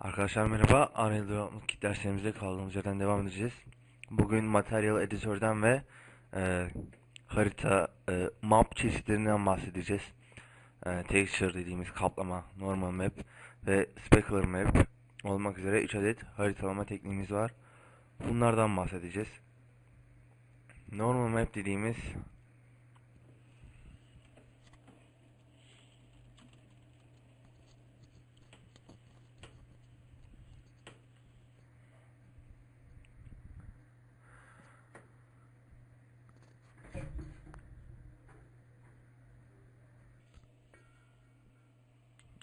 Arkadaşlar merhaba. Kit derslerimize kaldığımız yerden devam edeceğiz. Bugün Material Editor'dan ve e, harita e, map çeşitlerinden bahsedeceğiz. E, texture dediğimiz kaplama, normal map ve specular map olmak üzere 3 adet haritalama tekniğimiz var. Bunlardan bahsedeceğiz. Normal map dediğimiz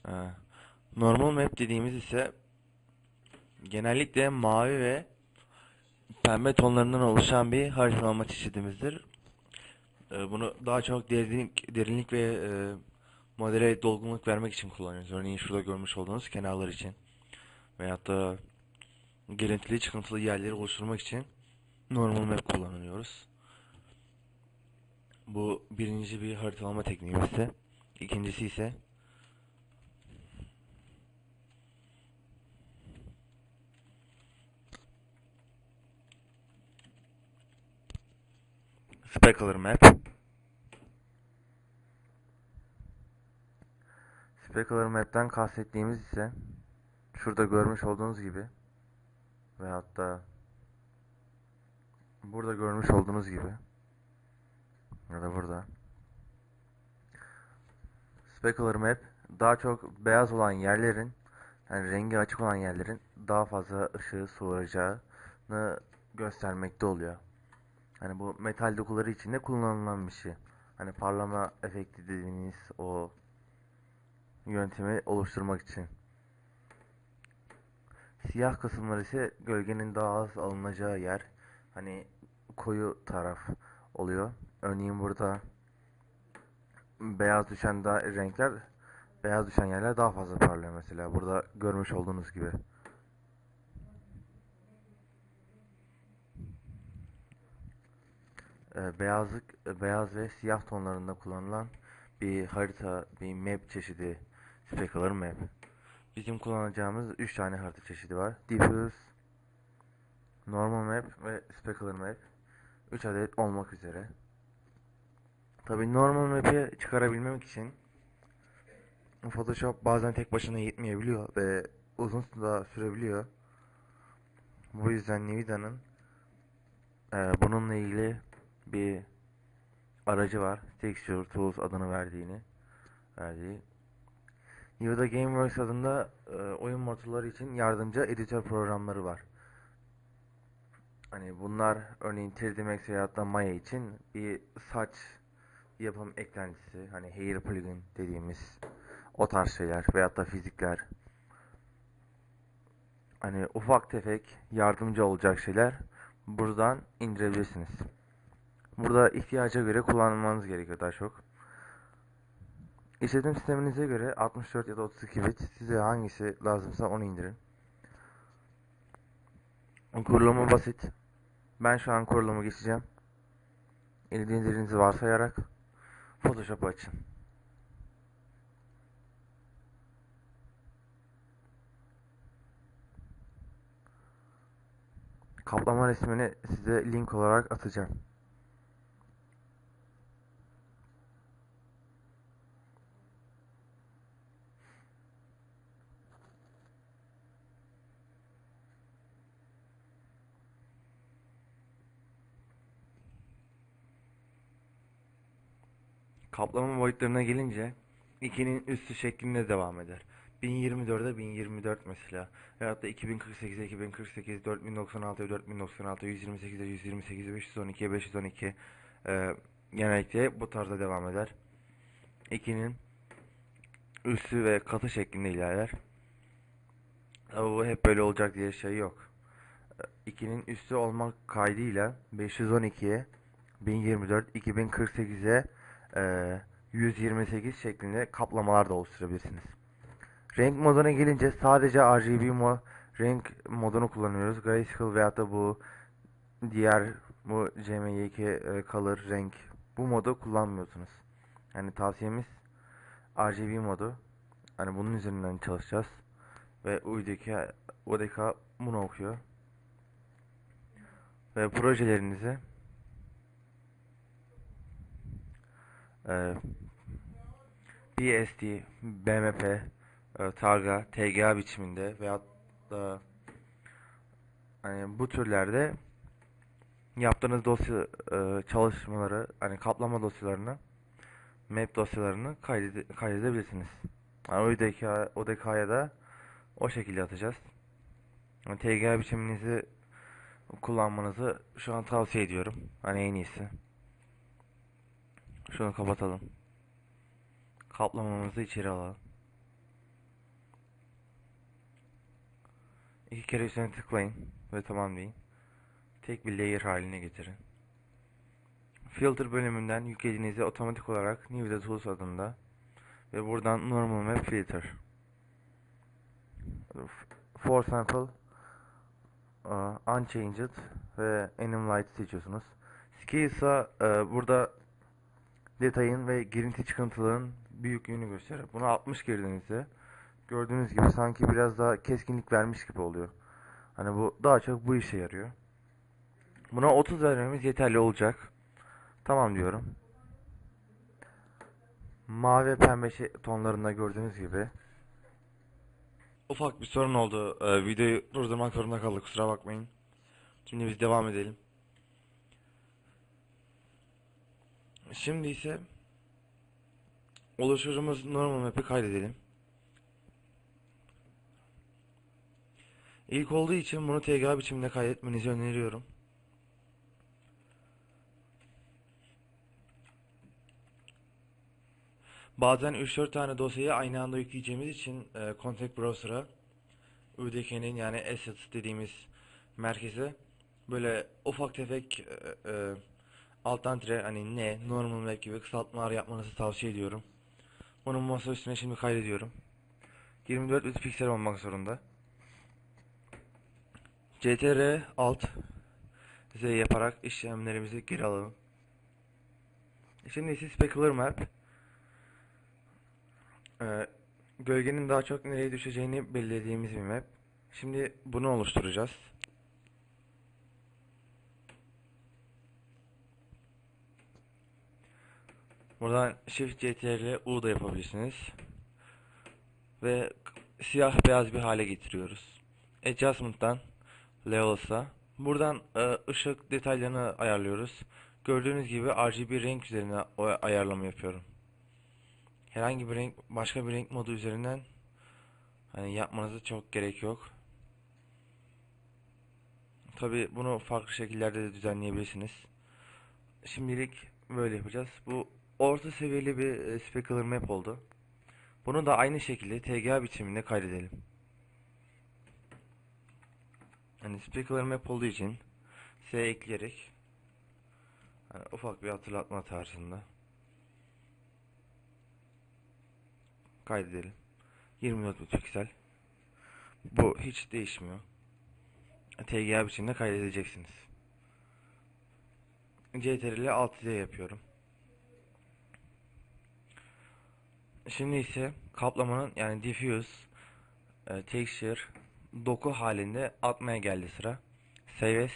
e, normal map dediğimiz ise genellikle mavi ve pembe tonlarından oluşan bir haritalama çeşidimizdir. E, Bunu daha çok derinlik, derinlik ve e, modele dolgunluk vermek için kullanıyoruz. Örneğin şurada görmüş olduğunuz kenarlar için. Veyahut da girintili çıkıntılı yerleri oluşturmak için normal map kullanıyoruz. Bu birinci bir haritalama tekniğimizde. İkincisi ise specular map. Specular map'ten kastettiğimiz ise şurada görmüş olduğunuz gibi veyahut da burada görmüş olduğunuz gibi ya da burada Specular map daha çok beyaz olan yerlerin yani rengi açık olan yerlerin daha fazla ışığı soğuracağını göstermekte oluyor. Hani bu metal dokuları içinde kullanılan bir şey. Hani parlama efekti dediğiniz o yöntemi oluşturmak için. Siyah kısımlar ise gölgenin daha az alınacağı yer. Hani koyu taraf oluyor. Örneğin burada beyaz düşen da renkler beyaz düşen yerler daha fazla parlıyor mesela. Burada görmüş olduğunuz gibi. Beyazlık, e, beyaz ve siyah tonlarında kullanılan bir harita, bir map çeşidi Specular Map. Bizim kullanacağımız 3 tane harita çeşidi var. Diffuse, Normal Map ve Specular Map. 3 adet olmak üzere. Tabi Normal Map'i çıkarabilmek için Photoshop bazen tek başına yetmeyebiliyor ve uzun da sürebiliyor. Bu yüzden Nvidia'nın e, bununla ilgili bir aracı var. Texture Tools adını verdiğini verdiği. Nvidia Gameworks adında e, oyun motorları için yardımcı editör programları var. Hani bunlar örneğin 3D Max veya da Maya için bir saç yapım eklentisi hani hair plugin dediğimiz o tarz şeyler veyahut da fizikler hani ufak tefek yardımcı olacak şeyler buradan indirebilirsiniz. Burada ihtiyaca göre kullanmanız gerekiyor daha çok. İşletim sisteminize göre 64 ya da 32 bit size hangisi lazımsa onu indirin. Kurulumu basit. Ben şu an kurulumu geçeceğim. İndirdiğinizi varsayarak Photoshop açın. Kaplama resmini size link olarak atacağım. Kaplama boyutlarına gelince 2'nin üstü şeklinde devam eder. 1024'e 1024 mesela. Veyahut da 2048'e 2048, 4096'ya 4096, 128'e 128, 512'ye 512 e, genellikle bu tarzda devam eder. 2'nin üstü ve katı şeklinde ilerler. Ama bu hep böyle olacak diye şey yok. 2'nin üstü olmak kaydıyla 512'ye 1024, 2048'e e, 128 şeklinde kaplamalar da oluşturabilirsiniz. Renk moduna gelince sadece RGB mo renk modunu kullanıyoruz. Grayscale veyahut da bu diğer bu CMYK e, color renk bu modu kullanmıyorsunuz. Yani tavsiyemiz RGB modu. Hani bunun üzerinden çalışacağız. ve UDK, UDK bunu okuyor. Ve projelerinizi e, BSD, BMP, e, Targa, TGA biçiminde veyahut da hani bu türlerde yaptığınız dosya e, çalışmaları hani kaplama dosyalarını map dosyalarını kaydede- kaydedebilirsiniz. Yani ODK'ya da o şekilde atacağız. TGA biçiminizi kullanmanızı şu an tavsiye ediyorum. Hani en iyisi. Şunu kapatalım. Kaplamamızı içeri alalım. İki kere üstüne tıklayın ve tamamlayın. Tek bir layer haline getirin. Filter bölümünden yüklediğinizde otomatik olarak New the Tools adında ve buradan Normal Map Filter For Sample uh, Unchanged ve Anim Light seçiyorsunuz. Scale ise e, burada detayın ve girinti çıkıntılığın büyüklüğünü gösterir. Buna 60 girdiğinizde gördüğünüz gibi sanki biraz daha keskinlik vermiş gibi oluyor. Hani bu daha çok bu işe yarıyor. Buna 30 vermemiz yeterli olacak. Tamam diyorum. Mavi pembe şey, tonlarında gördüğünüz gibi. Ufak bir sorun oldu. Ee, videoyu durdurmak zorunda kaldık. Kusura bakmayın. Şimdi biz devam edelim. Şimdi ise oluşturduğumuz normal map'i kaydedelim. İlk olduğu için bunu TGA biçiminde kaydetmenizi öneriyorum. Bazen 3-4 tane dosyayı aynı anda yükleyeceğimiz için e, Contact Browser'a UDK'nin yani assets dediğimiz merkeze böyle ufak tefek e, e, alttan tire hani ne normal map gibi kısaltmalar yapmanızı tavsiye ediyorum. Onun masa üstüne şimdi kaydediyorum. 24 bit piksel olmak zorunda. CTR alt Z yaparak işlemlerimizi geri alalım. Şimdi ise Specular Map ee, gölgenin daha çok nereye düşeceğini belirlediğimiz bir map. Şimdi bunu oluşturacağız. Buradan Shift CTRL U da yapabilirsiniz. Ve siyah beyaz bir hale getiriyoruz. Adjustment'tan Levels'a buradan e, ışık detaylarını ayarlıyoruz. Gördüğünüz gibi RGB renk üzerine o ayarlama yapıyorum. Herhangi bir renk, başka bir renk modu üzerinden hani yapmanıza çok gerek yok. Tabi bunu farklı şekillerde de düzenleyebilirsiniz. Şimdilik böyle yapacağız. Bu orta seviyeli bir e, specular map oldu. Bunu da aynı şekilde TGA biçiminde kaydedelim. Hani specular map olduğu için S ekleyerek hani ufak bir hatırlatma tarzında kaydedelim. 24 bit piksel. Bu hiç değişmiyor. TGA biçimde kaydedeceksiniz. CTRL 6Z yapıyorum. Şimdi ise kaplamanın yani diffuse e, texture doku halinde atmaya geldi sıra. Save as.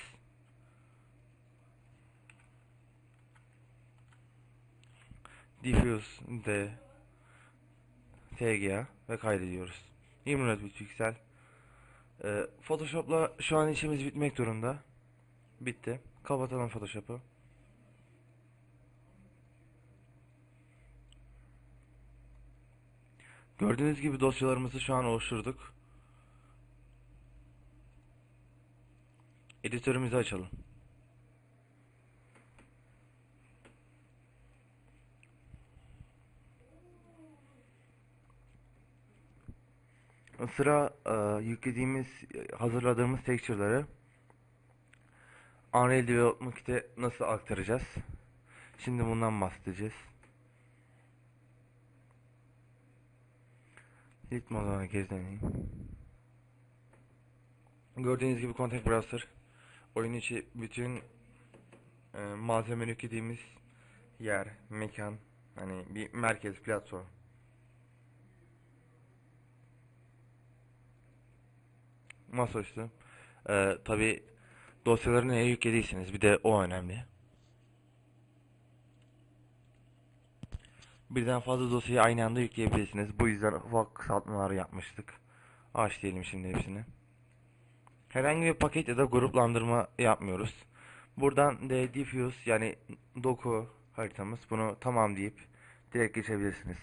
Diffuse de TGA ve kaydediyoruz. 24 bit piksel. Ee, Photoshop'la şu an işimiz bitmek durumda. Bitti. Kapatalım Photoshop'u. Gördüğünüz gibi dosyalarımızı şu an oluşturduk. Editörümüzü açalım. Sıra e, yüklediğimiz, e, hazırladığımız texture'ları Unreal Development Kit'e nasıl aktaracağız? Şimdi bundan bahsedeceğiz. İlk moduna geri döneyim. Gördüğünüz gibi Contact Browser oyun içi bütün e, malzeme yüklediğimiz yer, mekan, hani bir merkez, platform. masaüstü. Ee, tabi dosyaları neye yüklediyseniz bir de o önemli. Birden fazla dosyayı aynı anda yükleyebilirsiniz. Bu yüzden ufak kısaltmalar yapmıştık. Aç diyelim şimdi hepsini. Herhangi bir paket ya da gruplandırma yapmıyoruz. Buradan de diffuse yani doku haritamız bunu tamam deyip direkt geçebilirsiniz.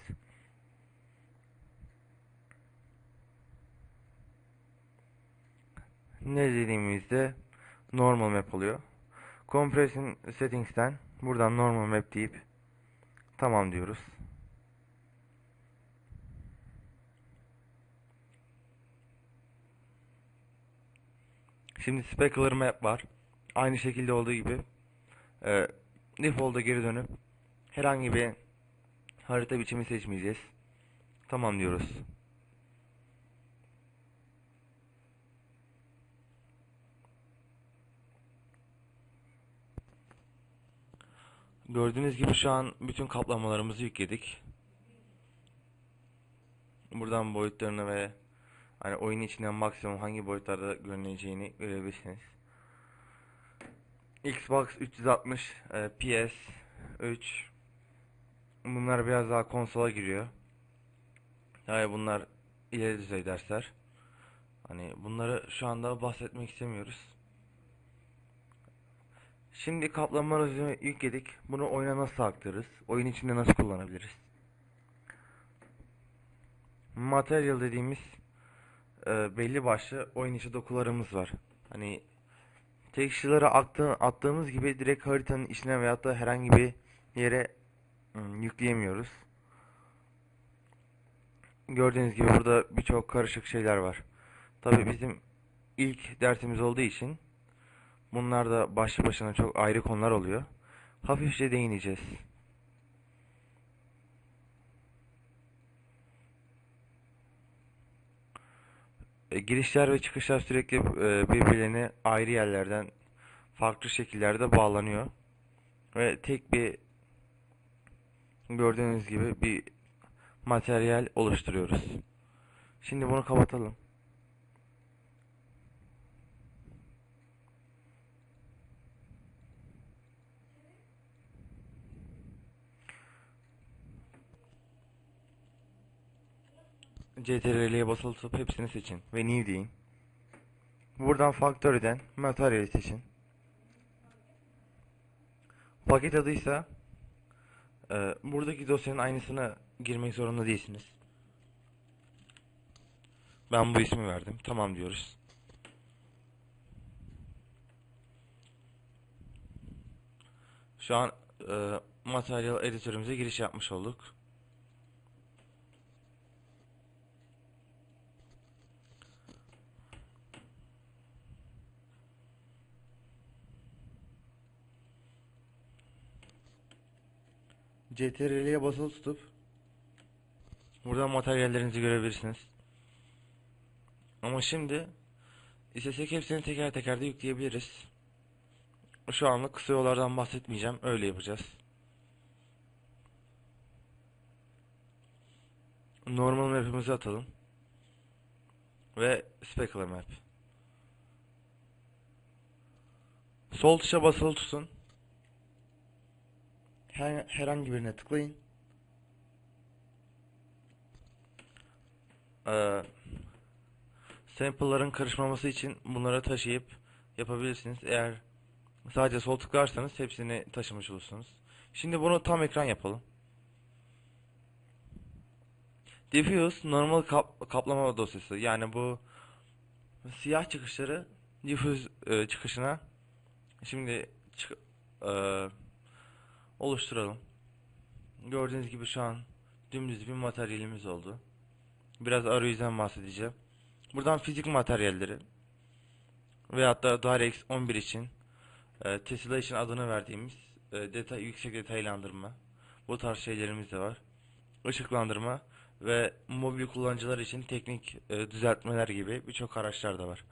Ne dediğimizde normal map oluyor. Compression settings'ten buradan normal map deyip tamam diyoruz. Şimdi specular map var. Aynı şekilde olduğu gibi e, default'a geri dönüp herhangi bir harita biçimi seçmeyeceğiz. Tamam diyoruz. Gördüğünüz gibi şu an bütün kaplamalarımızı yükledik. Buradan boyutlarını ve hani oyun içinden maksimum hangi boyutlarda görüneceğini görebilirsiniz. Xbox 360, e, PS 3 bunlar biraz daha konsola giriyor. Yani bunlar ileri düzey dersler. Hani bunları şu anda bahsetmek istemiyoruz. Şimdi kaplamalarımızı yükledik. Bunu oyuna nasıl aktarırız? Oyun içinde nasıl kullanabiliriz? Material dediğimiz e, belli başlı oyun içi dokularımız var. Hani texture'ları attı, attığımız gibi direkt haritanın içine veyahut da herhangi bir yere ım, yükleyemiyoruz. Gördüğünüz gibi burada birçok karışık şeyler var. Tabii bizim ilk dersimiz olduğu için bunlar da başlı başına çok ayrı konular oluyor. Hafifçe değineceğiz. E, girişler ve çıkışlar sürekli e, birbirlerine ayrı yerlerden farklı şekillerde bağlanıyor. Ve tek bir gördüğünüz gibi bir materyal oluşturuyoruz. Şimdi bunu kapatalım. CTRL'ye basılı tutup hepsini seçin ve new deyin. Buradan Factory'den materyali seçin. Paket adıysa e, buradaki dosyanın aynısını girmek zorunda değilsiniz. Ben bu ismi verdim. Tamam diyoruz. Şu an e, materyal editörümüze giriş yapmış olduk. CTRL'ye basılı tutup buradan materyallerinizi görebilirsiniz. Ama şimdi istesek hepsini teker teker de yükleyebiliriz. Şu anlık kısa yollardan bahsetmeyeceğim. Öyle yapacağız. Normal map'imizi atalım. Ve specular map. Sol tuşa basılı tutun. Her, herhangi birine tıklayın. Ee, sample'ların karışmaması için bunları taşıyıp yapabilirsiniz. Eğer sadece sol tıklarsanız hepsini taşımış olursunuz. Şimdi bunu tam ekran yapalım. Diffuse normal kap- kaplama dosyası. Yani bu siyah çıkışları diffuse e, çıkışına şimdi çık- e, oluşturalım. Gördüğünüz gibi şu an dümdüz bir materyalimiz oldu. Biraz arayüzden bahsedeceğim. Buradan fizik materyalleri veyahut da DirectX 11 için e, Tesla için adını verdiğimiz e, detay yüksek detaylandırma bu tarz şeylerimiz de var. Işıklandırma ve mobil kullanıcılar için teknik e, düzeltmeler gibi birçok araçlar da var.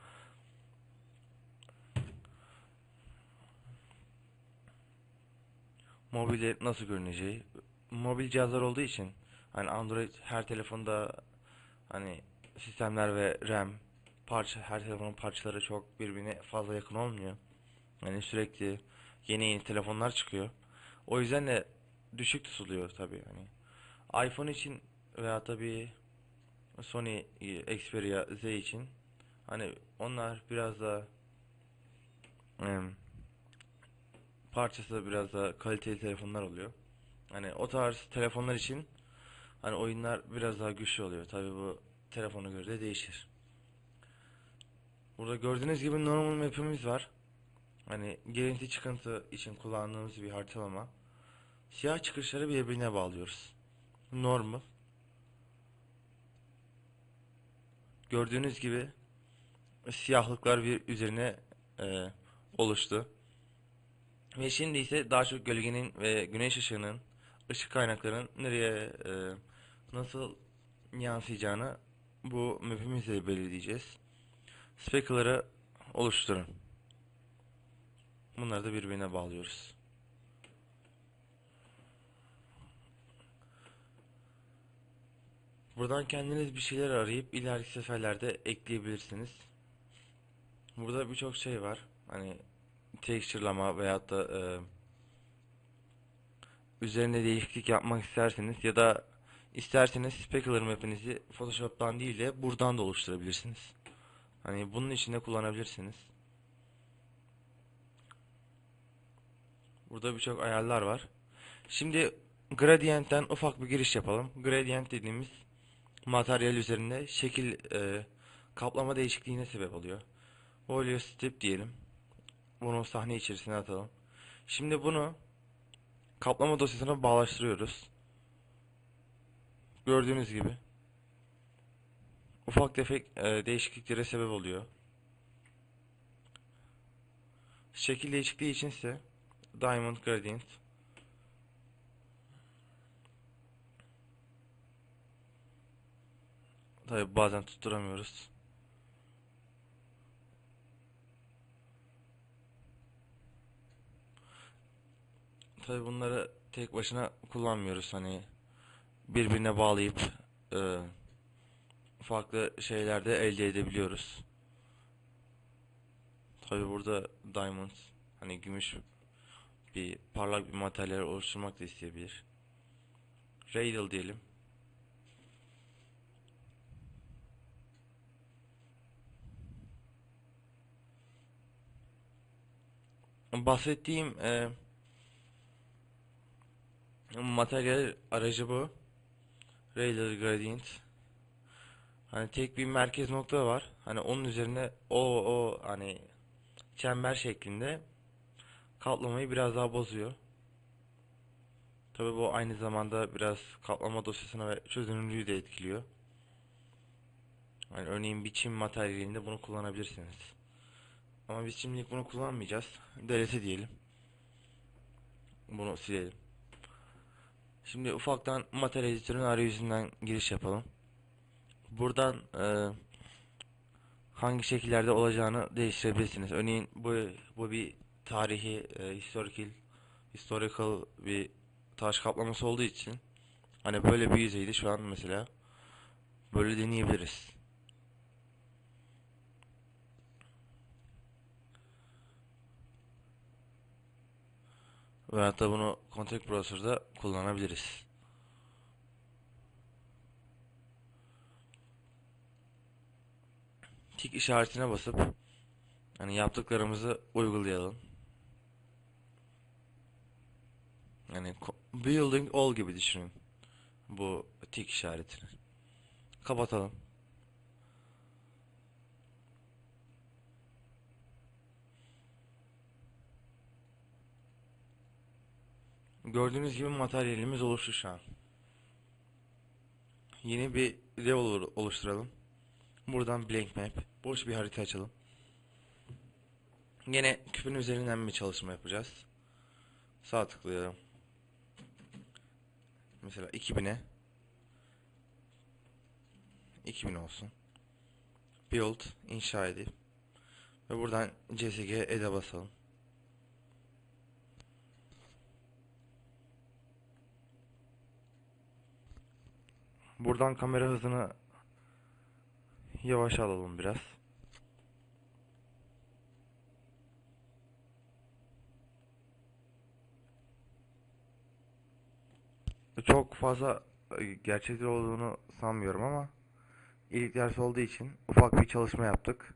Mobilde nasıl görüneceği mobil cihazlar olduğu için hani Android her telefonda hani sistemler ve RAM parça her telefonun parçaları çok birbirine fazla yakın olmuyor. Yani sürekli yeni yeni telefonlar çıkıyor. O yüzden de düşük tutuluyor tabii hani. iPhone için veya tabii Sony Xperia Z için hani onlar biraz daha em, parçası biraz daha kaliteli telefonlar oluyor. Hani o tarz telefonlar için hani oyunlar biraz daha güçlü oluyor. Tabii bu telefona göre de değişir. Burada gördüğünüz gibi normal map'imiz var. Hani girinti çıkıntı için kullandığımız bir haritalama. Siyah çıkışları birbirine bağlıyoruz. Normal. Gördüğünüz gibi siyahlıklar bir üzerine e, oluştu. Ve şimdi ise daha çok gölgenin ve güneş ışığının ışık kaynaklarının nereye e, nasıl yansıyacağını bu map'imizle belirleyeceğiz. Speckle'ları oluşturun. Bunları da birbirine bağlıyoruz. Buradan kendiniz bir şeyler arayıp ileriki seferlerde ekleyebilirsiniz. Burada birçok şey var. Hani texture'lama veyahut da e, üzerinde değişiklik yapmak isterseniz ya da isterseniz specular map'inizi Photoshop'tan değil de buradan da oluşturabilirsiniz. Hani bunun içinde kullanabilirsiniz. Burada birçok ayarlar var. Şimdi Gradient'ten ufak bir giriş yapalım. Gradient dediğimiz materyal üzerinde şekil e, kaplama değişikliğine sebep oluyor. Volio strip diyelim. Bunu sahne içerisine atalım. Şimdi bunu kaplama dosyasına bağlaştırıyoruz. Gördüğünüz gibi ufak tefek e, değişikliklere sebep oluyor. Şekil değişikliği içinse Diamond Gradient Tabi bazen tutturamıyoruz. Tabi bunları tek başına kullanmıyoruz hani birbirine bağlayıp e, farklı şeyler de elde edebiliyoruz. Tabi burada diamond hani gümüş bir parlak bir materyal oluşturmak da isteyebilir. Radial diyelim. Bahsettiğim e, materyal aracı bu. Radial Gradient. Hani tek bir merkez nokta var. Hani onun üzerine o o hani çember şeklinde kaplamayı biraz daha bozuyor. Tabi bu aynı zamanda biraz kaplama dosyasına ve çözünürlüğü de etkiliyor. Yani örneğin biçim materyalinde bunu kullanabilirsiniz. Ama biz şimdilik bunu kullanmayacağız. Delete diyelim. Bunu silelim. Şimdi ufaktan materyal editörün arayüzünden giriş yapalım. Buradan e, hangi şekillerde olacağını değiştirebilirsiniz. Örneğin bu bu bir tarihi e, historical historical bir taş kaplaması olduğu için hani böyle bir yüzeydi şu an mesela böyle deneyebiliriz. Ve hatta bunu Contact Browser'da kullanabiliriz. Tik işaretine basıp hani yaptıklarımızı uygulayalım. Yani building all gibi düşünün. Bu tik işaretini. Kapatalım. Gördüğünüz gibi materyalimiz oluştu şu an. Yeni bir level oluşturalım. Buradan blank map. Boş bir harita açalım. Yine küpün üzerinden bir çalışma yapacağız. Sağ tıklayalım. Mesela 2000'e 2000 olsun. Build, inşa edip ve buradan CSG basalım. Buradan kamera hızını yavaş alalım biraz. Çok fazla e, gerçekçi olduğunu sanmıyorum ama ilk ders olduğu için ufak bir çalışma yaptık.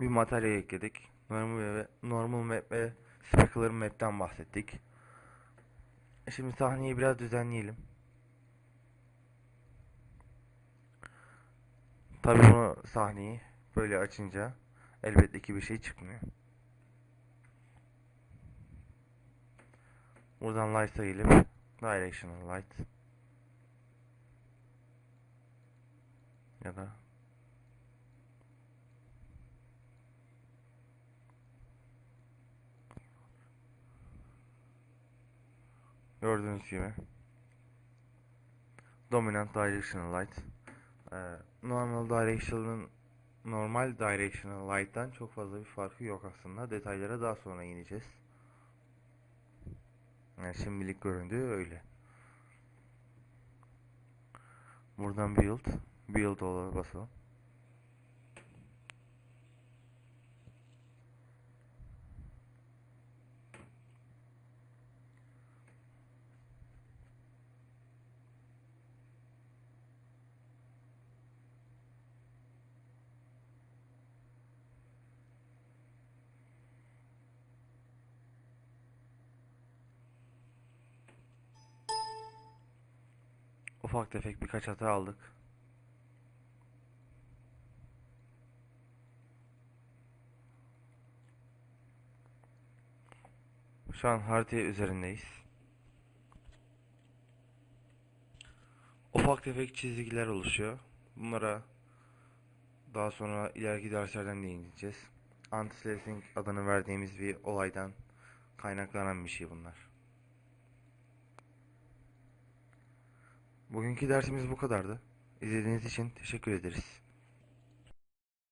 Bir materyal ekledik. Normal ve normal map ve specular map'ten bahsettik. Şimdi sahneyi biraz düzenleyelim. Tabii bunu sahneyi böyle açınca elbette ki bir şey çıkmıyor. Buradan light'a gelip directional light. Ya da gördüğünüz gibi. Dominant directional light normal directional'ın normal directional light'tan çok fazla bir farkı yok aslında. Detaylara daha sonra ineceğiz. Yani şimdilik göründüğü öyle. Buradan build build ola basalım ufak tefek birkaç hata aldık Şu an harita üzerindeyiz. Ufak tefek çizgiler oluşuyor. Bunlara daha sonra ileriki derslerden değineceğiz. Anti-aliasing adını verdiğimiz bir olaydan kaynaklanan bir şey bunlar. Bugünkü dersimiz bu kadardı. İzlediğiniz için teşekkür ederiz.